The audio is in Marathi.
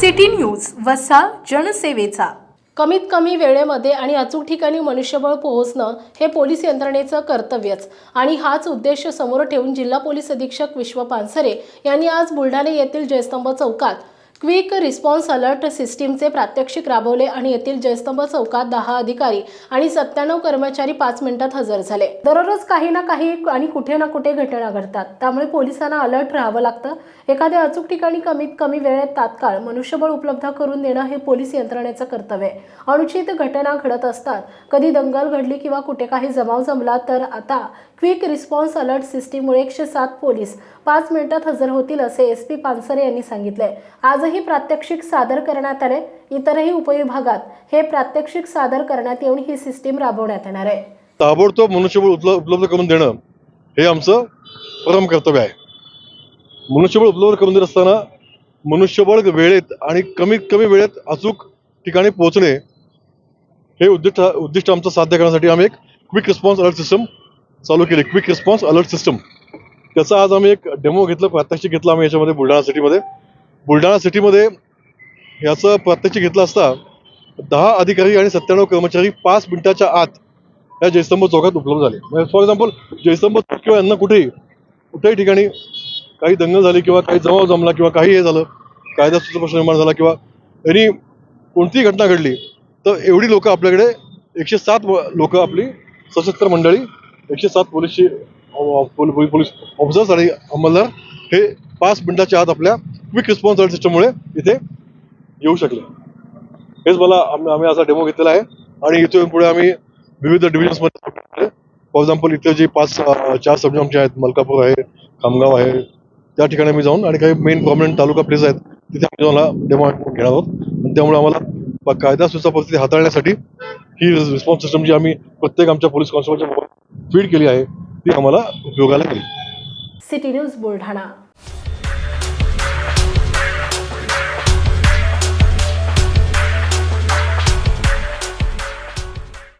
सिटी न्यूज वसा जनसेवेचा. कमीत कमी वेळेमध्ये आणि अचूक ठिकाणी मनुष्यबळ पोहोचणं हे पोलीस यंत्रणेचं कर्तव्यच. आणि हाच उद्देश समोर ठेवून जिल्हा पोलीस अधीक्षक विश्व पानसरे यांनी आज बुलढाणे येथील जयस्तंभ चौकात क्विक रिस्पॉन्स अलर्ट सिस्टीमचे प्रात्यक्षिक राबवले आणि येथील जयस्तंभ चौकात दहा अधिकारी आणि सत्त्याण्णव कर्मचारी पाच मिनिटात हजर झाले. दररोज काही ना काही आणि कुठे ना कुठे घटना घडतात. त्यामुळे पोलिसांना अलर्ट राहावं लागतं. एखाद्या अचूक ठिकाणी कमीत कमी वेळेत तात्काळ मनुष्यबळ उपलब्ध करून देणं हे पोलीस यंत्रणेचं कर्तव्य आहे. अनुचित घटना घडत असतात. कधी दंगल घडली किंवा कुठे काही जमाव जमला तर आता क्विक रिस्पॉन्स अलर्ट सिस्टीममुळे एकशे सात पोलीस पाच मिनिटात हजर होतील असे एस पी पानसरे यांनी सांगितले आजही प्रात्यक्षिक सादर करण्यात आले इतरही उपविभागात हे प्रात्यक्षिक सादर करण्यात येऊन ही सिस्टीम राबवण्यात येणार आहे. ताबडतोब मनुष्यबळ उपलब्ध करून देणं हे आमचं परम कर्तव्य आहे. मनुष्यबळ उपलब्ध करून देत असताना मनुष्यबळ वेळेत आणि कमीत कमी वेळेत अचूक ठिकाणी पोहोचणे हे उद्दिष्ट उद्दिष्ट आमचं साध्य करण्यासाठी आम्ही एक क्विक रिस्पॉन्स अलर्ट सिस्टम चालू केली. क्विक रिस्पॉन्स अलर्ट सिस्टम त्याचा आज आम्ही एक डेमो घेतलं प्रात्यक्षिक घेतलं आम्ही याच्यामध्ये बुलढाणा सिटीमध्ये बुलढाणा सिटीमध्ये याचं प्रत्यक्ष घेतलं असता दहा अधिकारी आणि सत्त्याण्णव कर्मचारी पाच मिनिटाच्या आत या जयस्तंभ चौकात उपलब्ध झाले. म्हणजे फॉर एक्झाम्पल जयस्तंभ किंवा यांना कुठेही कुठेही ठिकाणी काही दंगल झाली किंवा काही जमाव जमला किंवा काही हे झालं कायदा सुद्धा प्रश्न निर्माण झाला किंवा यांनी कोणतीही घटना घडली तर एवढी लोक आपल्याकडे एकशे सात लोक आपली सशस्त्र मंडळी एकशे सात पोलीसची पोलीस ऑफिसर्स आणि अंमलदार हे पाच मिनिटाच्या आत आपल्या क्विक रिस्पॉन्स सिस्टममुळे इथे येऊ शकले. हेच मला आम्ही असा डेमो घेतलेला आहे. आणि इथून पुढे आम्ही विविध डिव्हिजन्समध्ये फॉर एक्झाम्पल इथे जे पाच चार सब आमचे आहेत मलकापूर आहे खामगाव आहे त्या ठिकाणी आम्ही जाऊन आणि काही मेन प्रॉमिनंट तालुका प्लेस आहेत तिथे आम्ही जाऊन डेमो घेणार आहोत. आणि त्यामुळे आम्हाला कायदा सुव्यवस्था परिस्थिती हाताळण्यासाठी ही रिस्पॉन्स सिस्टम जी आम्ही प्रत्येक आमच्या पोलीस कॉन्स्टेबलच्या फीड केली आहे ती आम्हाला उपयोगाला येईल. City news Buldhana.